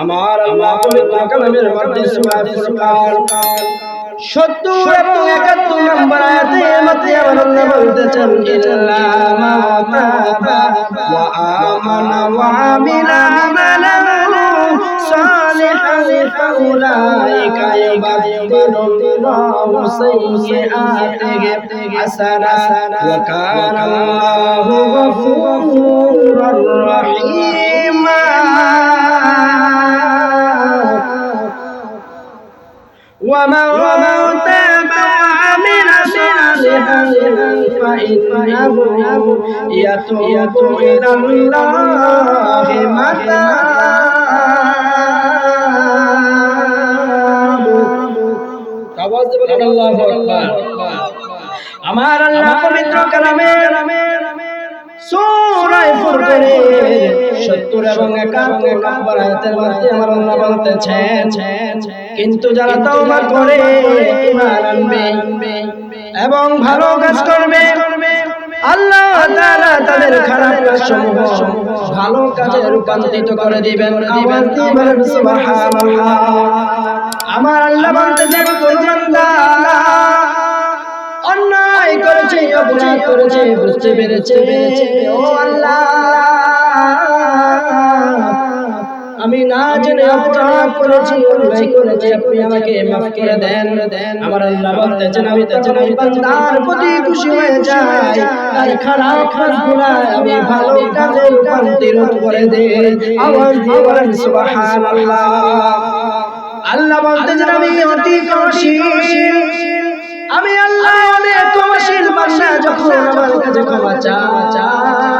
আমার আল্লাহ পবিত্র কালামের মধ্যে সূরা ফুরকান। 70 এবং 71 নম্বর আয়াতে মধ্যে আমার আল্লাহ বলতেছেন ইল্লা মা আমানা ওয়া আমিলা আমালান সালিহান فإنه يتوب إلى الله متاب আওয়াজ দিয়ে বলেন আল্লাহু আকবার আমার আল্লাহ পবিত্র কালামে সূরা ফুরকানে 70 এবং 71 নম্বর আয়াতের মধ্যে আমার আল্লাহ বলতেছেন কিন্তু যারা তওবা করে ঈমান আনবে এবং ভালো কাজ করবে। আল্লাহ তাআলা তাদের খারাপ কাজসমূহ ভালো কাজে রূপান্তরিত করে দিবেন। দিবেন, সুবহানাল্লাহ। আমার আল্লাহ বান্দাদের কোন অন্যায় করেছে, অপরাধ করেছে, বুঝতে পেরেছে, ও আল্লাহ আমি না জেনে অপরাধ করেছি অন্যায় করেছি আপনি আমাকে মাফ করে দেন। দেন আমার আল্লাহ বলতেছেন আমি তো ওই বান্দার প্রতি খুশি হয়ে যাই তাই খারাপ কাজগুলো আমি ভালো কাজে রূপান্তরিত করে দেই আওয়াজ দিয়ে বলেন সুবহানাল্লাহ। আল্লাহ বলতেছেন আমি অতি খুশি। আমি আল্লাহ অনেক ক্ষমাশীল বান্দা যখন আমার কাছে ক্ষমা চাই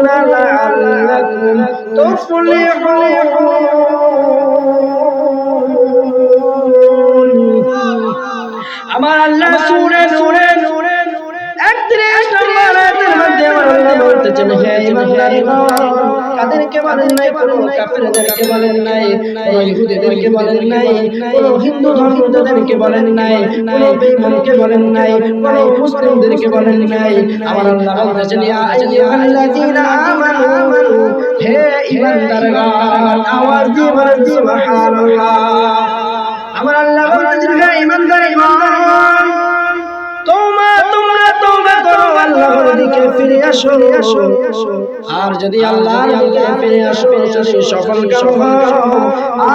তুফলিহুন বলতেছেন হে ইমানদারগণ কাদেরকে বলেন নাই কোন কাফেরদেরকে বলেন নাই কোন ইহুদিদেরকে বলেন নাই কোন হিন্দু ধর্মীয়দেরকে বলেন নাই কোন বেঈমানকে বলেন নাই কোন মুসলিমদেরকে বলেন নাই। আমার আল্লাহ ইয়া আইয়ুহাল্লাযীনা আমানু হে ঈমানদারগণ আওয়াজ দিয়ে বলেন সুবহানাল্লাহ। আসো আর যদি আল্লাহর দিকে ফিরে আসো যদি সফল কাম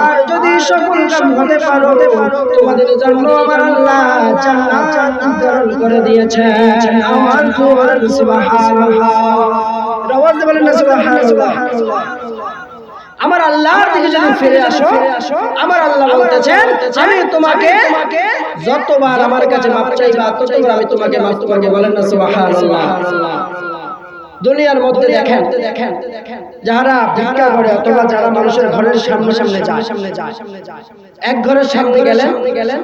আর যদি সফল কাম হতে পারো তোমাদের জন্য আমার আল্লাহ জান্নাত নির্ধারণ করে দিয়েছেন। আমার তোমার সুবহানাল্লাহ। আওয়াজ বলেন না সুবহানাল্লাহ। আমার আল্লাহর দিকে যদি ফিরে আসো আমার আল্লাহ বলতেছেন আমি তোমাকে যতবার আমার কাছে মাপ চাইবা ততবার আমি তোমাকে মাপ তোমাকে বলেন না সুবহানাল্লাহ। দুনিয়ার মধ্যে দেখেন দেখেন যারা ভিক্ষা করে অথবা যারা মানুষের ঘরের সামনে সামনে যায় সামনে যায়। এক ঘরের সামনে গেলেন গেলেন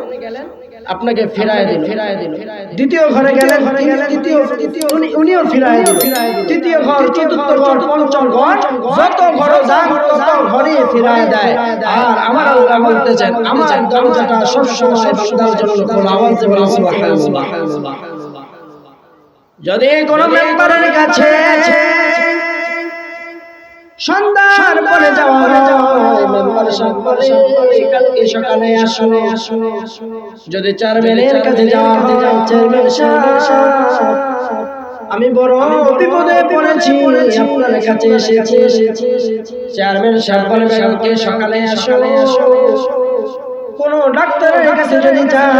আপনাকে ফেরায় দিল। ফেরায় দিল। দ্বিতীয় ঘরে গেলেন তৃতীয় উনি- উনিও ফিরায় দিল। তৃতীয় ঘর চতুর্থ ঘর পঞ্চম ঘর যত ঘর যান তত ঘরে ফিরায় দেয়। আর আমার আল্লাহ বলতেছেন আমার দরজাটা সবসময় বান্দার জন্য খোলা। আওয়াজ বলেন সুবহানাল্লাহ। যদি কোনো মেম্বারের কাছে সন্ধ্যার পরে যাওয়া মেম্বার কালকে সকালে যদি চেয়ারম্যানের কাছে যাওয়া চেয়ারম্যান আমি বড় বিপদে পড়েছি আপনার কাছে এসেছি। চেয়ারম্যান সাহেব বলে কালকে সকালে আসো কোন ডাক্তারের কাছে যদি যান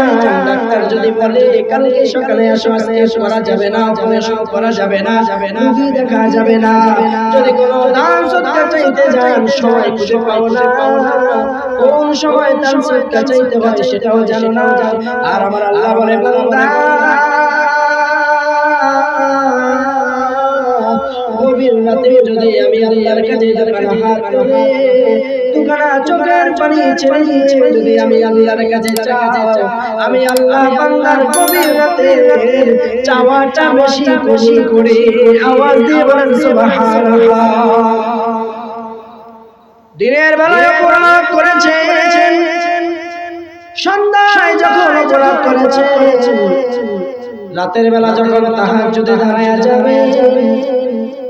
ডাক্তার যদি বলে কালকে সকালে আসো আজকে করা যাবে না অপারেশন করা যাবে না যাবে না রোগী দেখা যাবে না যদি কোন দান সৎকা চাইতে যান সময় খুঁজে পাও না। কোন সময় দান সৎকা চাইতে হয় সেটাও জানো না। আর আমার আল্লাহ বলে বান্দা গভীর রাতে আল্লাহর কাছে দুখানা হাত তুলে দুখানা চোখের পানি ছেড়ে ছেড়ে যদি আমি আল্লাহর কাছে চাই আমি আল্লাহ বান্দার রাতে চাওয়াটা বেশি বেশি করে আওয়াজ দিয়ে বলেন সুবহানাল্লাহ। দিনের বেলায় অপরাধ করেছে সন্ধ্যায় যখন অপরাধ করেছে রাতের বেলা যখন তাহার যদি দাঁড়ায় যাবে।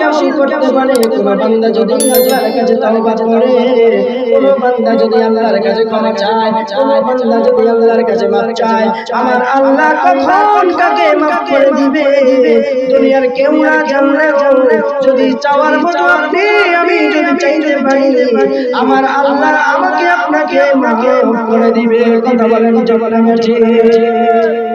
কেমন করতে পারে? কোন বান্দা যদি আল্লাহর কাছে তওবা করে, কোন বান্দা যদি আল্লাহর কাছে ক্ষমা চায়, কোন বান্দা যদি আল্লাহর কাছে মাফ চায়, আমার আল্লাহ কখন কাকে মাফ করে দিবে? দুনিয়ার কেউ না জানলে যদি চাওয়ার মতো আপনি, আমি যদি চাইতে পারি, আমার আল্লাহ আমাকে আপনাকে মাকে করে দিবে। কথা বলেন, জবান ঠিক